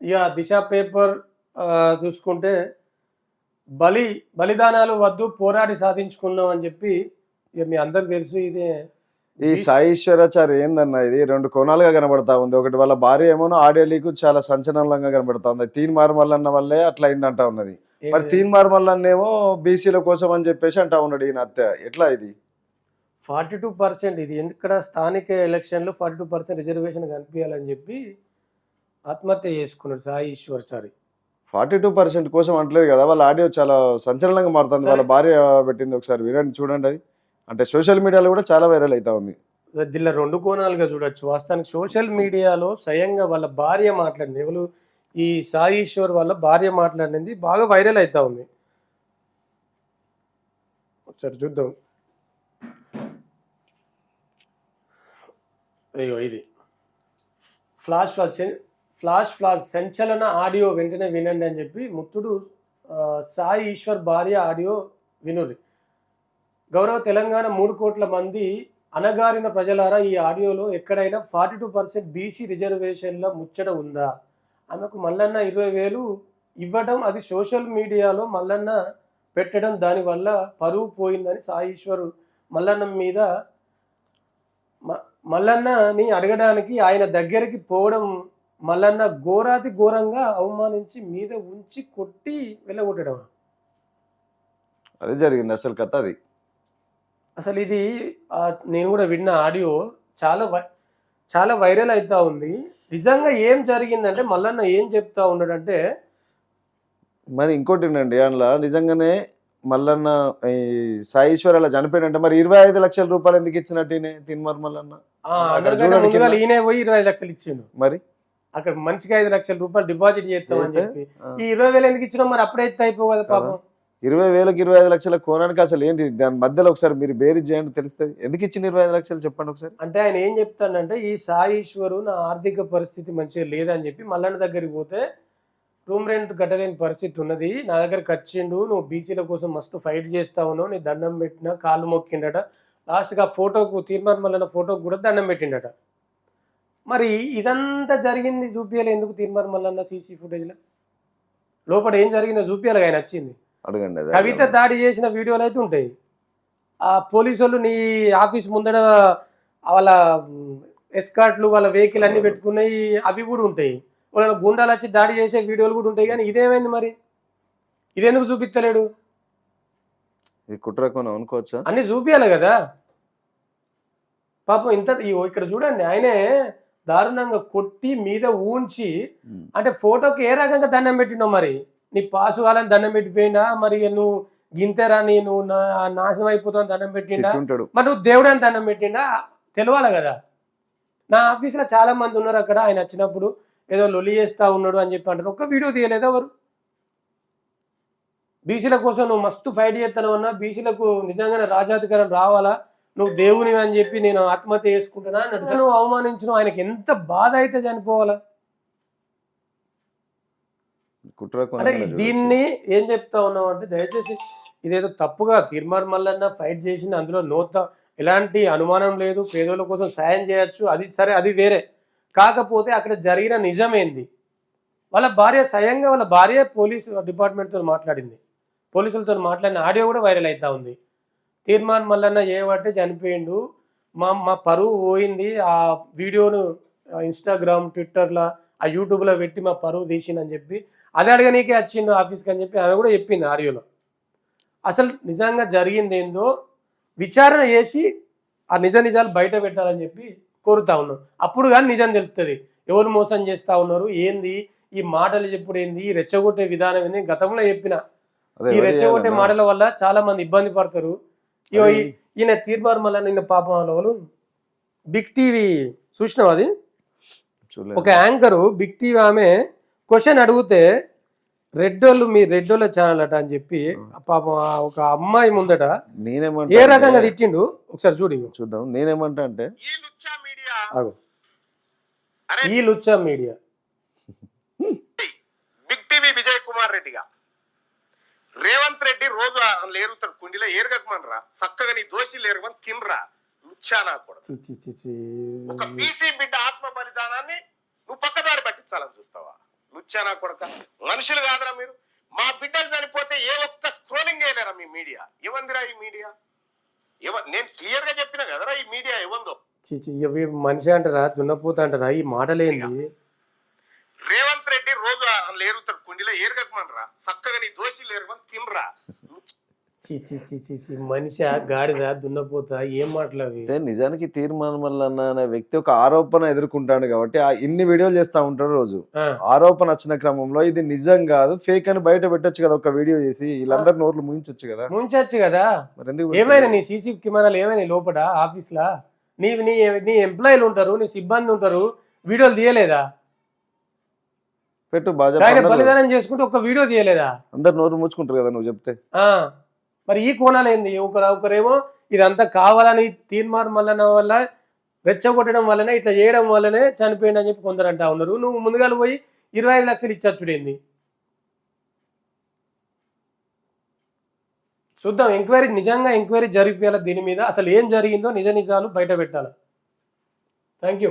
ఇక దిశ పేపర్ చూసుకుంటే బలి బలిదానాలు వద్దు పోరాడి సాధించుకుందాం అని చెప్పి ఇక మీ అందరికి తెలుసు ఇదే ఈ సాయిశ్వరాచారి ఏందన్న ఇది? రెండు కోణాలుగా కనబడతా ఉంది. ఒకటి వాళ్ళ భార్య ఏమో ఆడియో లీక్ చాలా సంచలనంగా కనబడతా ఉంది. తీన్ మార్మల్లన్న వల్లే అట్లా అయిందంటా ఉన్నది. మరి తీన్ మార్మల్లన్నేమో బీసీల కోసం అని చెప్పేసి అంటా ఉన్నాడు ఈయన అత్త. ఎట్లా ఇది? ఫార్టీ టూ పర్సెంట్ ఇది. ఎందుకడ స్థానిక ఎలక్షన్లో ఫార్టీ టూ పర్సెంట్ రిజర్వేషన్ కనిపించాలని చెప్పి ఆత్మహత్య చేసుకున్నాడు Sai Eshwarachari. Forty two percent కోసం అంటలేదు కదా వాళ్ళ ఆడియో చాలా సంచలనంగా మారుతుంది. వాళ్ళ భార్య పెట్టింది ఒకసారి వినండి చూడండి అది. అంటే సోషల్ మీడియాలో కూడా చాలా వైరల్ అవుతా ఉంది. దీనిలో రెండు కోణాలుగా చూడొచ్చు. వాస్తవానికి సోషల్ మీడియాలో స్వయంగా వాళ్ళ భార్య మాట్లాడింది. ఎవరు? ఈ సాయి ఈశ్వర్ వాళ్ళ భార్య మాట్లాడింది. బాగా వైరల్ అవుతా ఉంది. ఒకసారి చూద్దాం. అయ్యో ఇది. ఫ్లాష్ సెన్- ఫ్లాష్ ఫ్లాష్ సంచలన ఆడియో వెంటనే వినండి అని చెప్పి ముత్తుడు సాయి ఈశ్వర్ భార్య ఆడియో వినురి గౌరవ తెలంగాణ మూడు కోట్ల మంది అనగారిన ప్రజలారా ఈ ఆడియోలో ఎక్కడైనా ఫార్టీ టూ పర్సెంట్ బీసీ రిజర్వేషన్ల ముచ్చట ఉందా? ఆమెకు మల్లన్న ఇరవై వేలు ఇవ్వడం అది సోషల్ మీడియాలో మల్లన్న పెట్టడం దానివల్ల పరువు పోయిందని సాయిశ్వరు మల్లన్న మీద మ- మల్లన్నని అడగడానికి ఆయన దగ్గరికి పోవడం మల్లన్న ఘోరాతి ఘోరంగా అవమానించి మీద ఉంచి కొట్టి వెళ్ళగొట్టడం అదే జరిగింది అసలు కథ అది. అసలు ఇది నేను కూడా విన్న ఆడియో చాలా చాలా వైరల్ అవుతా ఉంది. నిజంగా ఏం జరిగిందంటే మల్లన్న ఏం చెప్తా ఉన్నాడంటే మరి ఇంకోటి ఉండండి అందులో నిజంగానే మల్లన్న ఈ సాయిశ్వర్ అలా చనిపోయినంటే మరి ఇరవై ఐదు లక్షల రూపాయలు ఎందుకు ఇచ్చినట్టు తిన్మర్ మల్లన్న. ఈయనే పోయి ఇరవై ఐదు లక్షలు ఇచ్చిండు. మరి? అక్కడ మనిషికి ఐదు లక్షల రూపాయలు డిపాజిట్ చేస్తామని చేస్తే? చెప్పి. ఈ ఇరవై వేలు ఎందుకు ఇచ్చినా మరి? అప్పుడే ఎత్తే అయిపో కదా పాపం. ఇరవై వేలకు ఇరవై ఐదు లక్షల కోణానికి అసలు ఏంటి? దాని మధ్యలో ఒకసారి మీరు బేరీ చేయండి తెలుస్తుంది. ఎందుకు ఇచ్చిన ఇరవై ఐదు లక్షలు చెప్పండి ఒకసారి? అంటే ఆయన ఏం చెప్తానంటే ఈ సాయిశ్వరు నా ఆర్థిక పరిస్థితి మంచిగా లేదని చెప్పి మల్లన్న దగ్గరికి పోతే రూమ్ రెంట్ కట్టలేని పరిస్థితి ఉన్నది. నా దగ్గరికి వచ్చిండు నువ్వు బీసీల కోసం మస్తు ఫైట్ చేస్తా ఉన్నావు నీ దండం పెట్టిన కాళ్ళు మొక్కిండట. లాస్ట్గా ఫోటోకు తీర్మానం మల్లన్న ఫోటోకు కూడా దండం పెట్టిండట. మరి ఇదంతా జరిగింది చూపించాలి ఎందుకు తీర్మానం మల్లన్న సీసీ ఫుటేజ్లో? లోపల ఏం జరిగిందో చూపించాలి ఆయన వచ్చింది. అడగండి కవిత దాడి చేసిన వీడియోలు అయితే ఉంటాయి. ఆ పోలీసు వాళ్ళు నీ ఆఫీస్ ముందర వాళ్ళ ఎస్కార్ట్లు వాళ్ళ వెహికల్ అన్ని పెట్టుకున్నాయి అవి కూడా ఉంటాయి. వాళ్ళ గుండాలు వచ్చి దాడి చేసే వీడియోలు కూడా ఉంటాయి కానీ ఇదేమైంది మరి? ఇదెందుకు చూపిస్తలేడు అనుకోవచ్చా అన్ని చూపించాలి కదా. పాపం ఇంత ఇక్కడ చూడండి ఆయనే దారుణంగా కొట్టి మీద ఊంచి. అంటే ఫోటోకి ఏ రకంగా దండం పెట్టినావు మరి? నీ పాసు కాలని దండం పెట్టిపోయినా మరి నువ్వు గింతేరా నీ నువ్వు నా- నాశనం అయిపోతావు దండం పెట్టిండా? తిట్టుంటాడు. మరి నువ్వు దేవుడు అని దండం పెట్టిండా? తెలవాలి కదా? నా ఆఫీస్లో చాలా మంది ఉన్నారు అక్కడ ఆయన వచ్చినప్పుడు ఏదో లొలి చేస్తా ఉన్నాడు అని చెప్పి అంటారు. ఒక్క వీడియో తీయలేదు ఎవరు? బీసీల కోసం నువ్వు మస్తు ఫైట్ చేస్తాను అన్నా బీసీలకు నిజంగానే రాజాధికారం రావాలా? నువ్వు దేవుని అని చెప్పి నేను ఆత్మహత్య చేసుకుంటున్నా అన్నట్టు నువ్వు అవమానించిన. ఆయనకి ఎంత బాధ అయితే చనిపోవాలా? అంటే. దీన్ని ఏం చెప్తా ఉన్నాం అంటే దయచేసి ఇదేదో తప్పుగా తీర్మానం మల్లన్న ఫైట్ చేసింది అందులో నోత ఎలాంటి అనుమానం లేదు పేదోళ్ళ కోసం సాయం చేయొచ్చు అది సరే అది వేరే. కాకపోతే అక్కడ జరిగిన నిజమేంది? వాళ్ళ భార్య స్వయంగా వాళ్ళ భార్య పోలీసు డిపార్ట్మెంట్తో మాట్లాడింది. పోలీసులతో మాట్లాడిన ఆడియో కూడా వైరల్ అవుతా ఉంది. తీర్మాన్ మల్లన్న చేయబట్టే చనిపోయిండు. మా మా పరువు పోయింది. ఆ వీడియోను ఇన్స్టాగ్రామ్ ట్విట్టర్లో ఆ యూట్యూబ్లో పెట్టి మా పరువు తీసిందని చెప్పి అది అడగనీకే వచ్చిండు ఆఫీస్కి అని చెప్పి ఆమె కూడా చెప్పింది ఆడియోలో. అసలు నిజంగా జరిగింది ఏందో విచారణ చేసి ఆ నిజ నిజాలు బయట పెట్టాలని చెప్పి కోరుతా ఉన్నాం. అప్పుడు కానీ నిజం తెలుస్తుంది ఎవరు మోసం చేస్తా ఉన్నారు? ఏంది? ఈ మాటలు చెప్పుడు ఏంది? ఈ రెచ్చగొట్టే విధానం ఏంది? గతంలో చెప్పిన. ఈ రెచ్చగొట్టే? మాటల వల్ల చాలా మంది ఇబ్బంది పడతారు. ఈయన తీర్మానం వల్ల నిన్న పాపం వాళ్ళు బిగ్ టీవీ చూసినావు అది. ఒక యాంకరు బిగ్ టీవీ ఆమె క్వశ్చన్ అడిగితే రెడ్డోళ్ళు మీ రెడ్డోళ్ళ ఛానల్ అట అని చెప్పి పాపం ఆ ఒక అమ్మాయి ముందట నేనేమంటా ఏ రకంగా తిట్టిండు? ఒకసారి చూడు. చూద్దాం. నేనేమంటా అంటే ఈ లుచ్చా మీడియా? ఆగు. అరే ఈ లుచ్చా media. Big TV Vijay Kumar రెడ్డిగా. Revanth Reddy రోజు లేరుతాడు కుండీలో ఏరగకమనరా చక్కగా నీ దోషి లేరుమని తినరా చి, చి. ఒక బీసీ బిడ్డ ఆత్మ బలిదానాన్ని నువ్వు పక్కదారి పట్టించాలని చూస్తావా? లుచ్చానా కొడక. మనుషులు కాదురా మీరు. మా బిడ్డలు చనిపోతే ఏ ఒక్క స్క్రోలింగ్ చేయలేరా మీ మీడియా? ఏమందిరా ఈ మీడియా? నేను క్లియర్గా చెప్పిన కదరా ఈ మీడియా ఏమందో. చి, చి, ఇవి మనిషి అంటారా? దున్నపోత అంటారా? ఈ మాటలేంది? రెడ్డి రోజు అందులో ఏరుతాడు కుండీలో ఏరగకమనరా చక్కగా నీ దోషులు ఏరుకొని తినరా. చి, చి, చి, చి, చి, మనిషి గాడిద దున్నపోత ఏం మాటలు అవి? అయితే నిజానికి తీర్మానం మల్లన్న అనే వ్యక్తి ఒక ఆరోపణ ఎదుర్కొంటాడు కాబట్టి ఆ ఇన్ని వీడియోలు చేస్తా ఉంటాడు రోజు. ఆరోపణ వచ్చిన క్రమంలో ఇది నిజం కాదు ఫేక్ అని బయట పెట్టొచ్చు కదా ఒక వీడియో చేసి వీళ్ళందరి నోట్లు ముగించొచ్చు కదా. ముంచొచ్చు కదా? ఏమైనా నీ సీసీ కెమెరాలు ఏమైనా లోపల ఆఫీస్ లా నీ నీ ఎంప్లాయీలు ఉంటారు నీ సిబ్బంది ఉంటారు వీడియోలు తీయలేదా? పెట్టు బాగా చెప్పు. బలిదానం చేసుకుంటే ఒక వీడియో తీయలేదా? అందరు నోరు మూసుకుంటారు కదా నువ్వు చెప్తే. ఆ మరి ఈ కోణాలు ఏంది ఒకరు ఒకరేమో ఇదంతా కావాలని తీర్మానం వలన వల్ల రెచ్చగొట్టడం వల్లనే ఇట్లా చేయడం వల్లనే చనిపోయింది అని చెప్పి కొందరు అంటా ఉన్నారు. నువ్వు ముందుగా పోయి ఇరవై ఐదు లక్షలు ఇచ్చచ్చుడేంది చూద్దాం ఎంక్వైరీ నిజంగా ఎంక్వైరీ జరిపియాలి దీని మీద? అసలు ఏం జరిగిందో నిజ నిజాలు బయట పెట్టాలి? Thank you